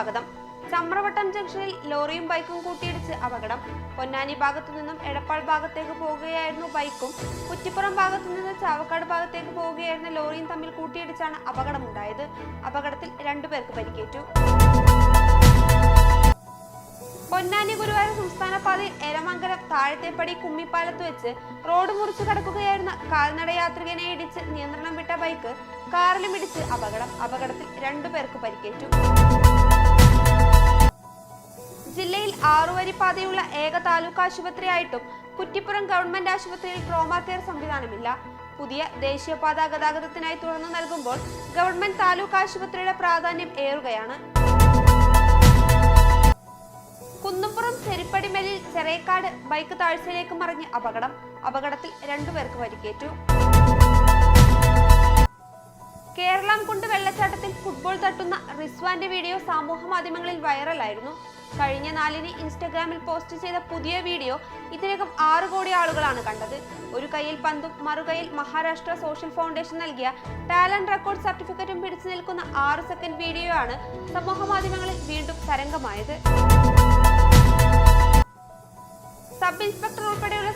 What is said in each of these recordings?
സ്വാഗതം. ചമ്രവട്ടം ജംഗ്ഷനിൽ ലോറിയും ബൈക്കും കൂട്ടിയിടിച്ച് അപകടം. പൊന്നാനി ഭാഗത്തു നിന്നും എടപ്പാൾ ഭാഗത്തേക്ക് പോവുകയായിരുന്നു ബൈക്കും. കുറ്റിപ്പുറം ഭാഗത്തു നിന്ന് ചാവക്കാട് ഭാഗത്തേക്ക് പോവുകയായിരുന്ന ലോറിയും തമ്മിൽ കൂട്ടിയിടിച്ചാണ് അപകടമുണ്ടായത്. അപകടത്തിൽ രണ്ടുപേർക്ക് പരിക്കേറ്റു. പൊന്നാനി ഗുരുവായൂർ സംസ്ഥാന പാതയിൽ എരമംഗലം താഴത്തെപ്പടി കുമ്മിപ്പാലത്ത് വെച്ച് റോഡ് മുറിച്ചു കടക്കുകയായിരുന്ന കാൽനട യാത്രികനെ ഇടിച്ച് നിയന്ത്രണം വിട്ട ബൈക്ക് കാറിലും ഇടിച്ച് അപകടം. അപകടത്തിൽ രണ്ടുപേർക്ക് പരിക്കേറ്റു. ജില്ലയിൽ ആറുവരിപ്പാതയുള്ള ഏക താലൂക്ക് ആശുപത്രിയായിട്ടും കുറ്റിപ്പുറം ഗവൺമെന്റ് ആശുപത്രിയിൽ ട്രോമാ കെയർ സംവിധാനമില്ല. പുതിയ ദേശീയപാത ഗതാഗതത്തിനായി തുറന്നു നൽകുമ്പോൾ ഗവൺമെന്റ് താലൂക്ക് ആശുപത്രിയുടെ പ്രാധാന്യം ഏറുകയാണ്. കുന്നുംപുറം ചെരിപ്പടിമലിൽ ചെറേക്കാട് ബൈക്ക് താഴ്ചയിലേക്ക് മറിഞ്ഞ് അപകടം. അപകടത്തിൽ രണ്ടുപേർക്ക് പരിക്കേറ്റു. കേരളം കൊണ്ട് വെള്ളച്ചാട്ടത്തിൽ ഫുട്ബോൾ തട്ടുന്ന റിസ്വാന്റെ വീഡിയോ സമൂഹ മാധ്യമങ്ങളിൽ വൈറലായിരുന്നു കഴിഞ്ഞ നാലിന് ഇൻസ്റ്റഗ്രാമിൽ പോസ്റ്റ് ചെയ്ത പുതിയ വീഡിയോ ഇതിനകം ആറ് കോടി ആളുകളാണ് കണ്ടത്. ഒരു കയ്യിൽ പന്തും മറുകയിൽ മഹാരാഷ്ട്ര സോഷ്യൽ ഫൗണ്ടേഷൻ നൽകിയ ടാലന്റ് റെക്കോർഡ് സർട്ടിഫിക്കറ്റും പിടിച്ചു നിൽക്കുന്ന ആറ് സെക്കൻഡ് വീഡിയോ ആണ് സമൂഹ മാധ്യമങ്ങളിൽ വീണ്ടും തരംഗമായത്. സബ് ഇൻസ്പെക്ടർ ഉൾപ്പെടെയുള്ള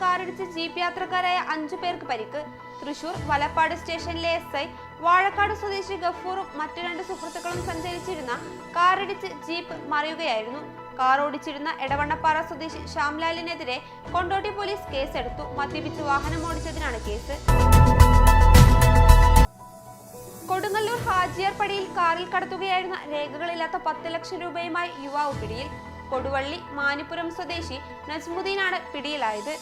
കാറിടിച്ച് ജീപ്പ് യാത്രക്കാരായ അഞ്ചു പേർക്ക് പരിക്ക്. തൃശൂർ വലപ്പാട് സ്റ്റേഷനിലെ എസ് ഐ വാഴക്കാട് സ്വദേശി ഗഫൂറും മറ്റു രണ്ട് സുഹൃത്തുക്കളും സഞ്ചരിച്ചിരുന്ന കാറിടിച്ച് ജീപ്പ് മറിയുകയായിരുന്നു. കാർ ഓടിച്ചിരുന്ന എടവണ്ണപ്പാറ സ്വദേശി ശ്യാംലാലിനെതിരെ കൊണ്ടോട്ടി പോലീസ് കേസെടുത്തു. മദ്യപിച്ച് വാഹനം ഓടിച്ചതിനാണ് കേസ്. കൊടുങ്ങല്ലൂർ ഹാജിയാർപ്പടിയിൽ കാറിൽ കടത്തുകയായിരുന്ന രേഖകളില്ലാത്ത പത്ത് ലക്ഷം രൂപയുമായി യുവാവ് പിടിയിൽ. കൊടുവള്ളി മാനിപ്പുരം സ്വദേശി നജ്മുദ്ദീനാണ് പിടിയിലായത്.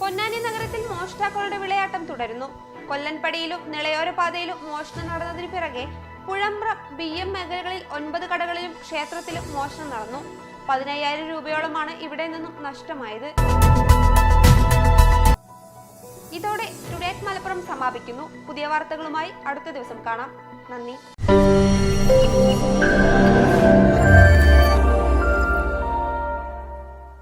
പൊന്നാനി നഗരത്തിൽ മോഷ്ടാക്കളുടെ വിളയാട്ടം തുടരുന്നു. കൊല്ലൻപടിയിലും നിളയോര പാതയിലും മോഷണം നടന്നതിന് പിറകെ പുഴമ്പ്ര ബി എം മേഖലകളിൽ ഒൻപത് കടകളിലും ക്ഷേത്രത്തിലും മോഷണം നടന്നു. പതിനയ്യായിരം രൂപയോളമാണ് ഇവിടെ നിന്നും നഷ്ടമായത്. ഇതോടെ ടുഡേ മലപ്പുറം സമാപിക്കുന്നു. പുതിയ വാർത്തകളുമായി അടുത്ത ദിവസം കാണാം. നന്ദി.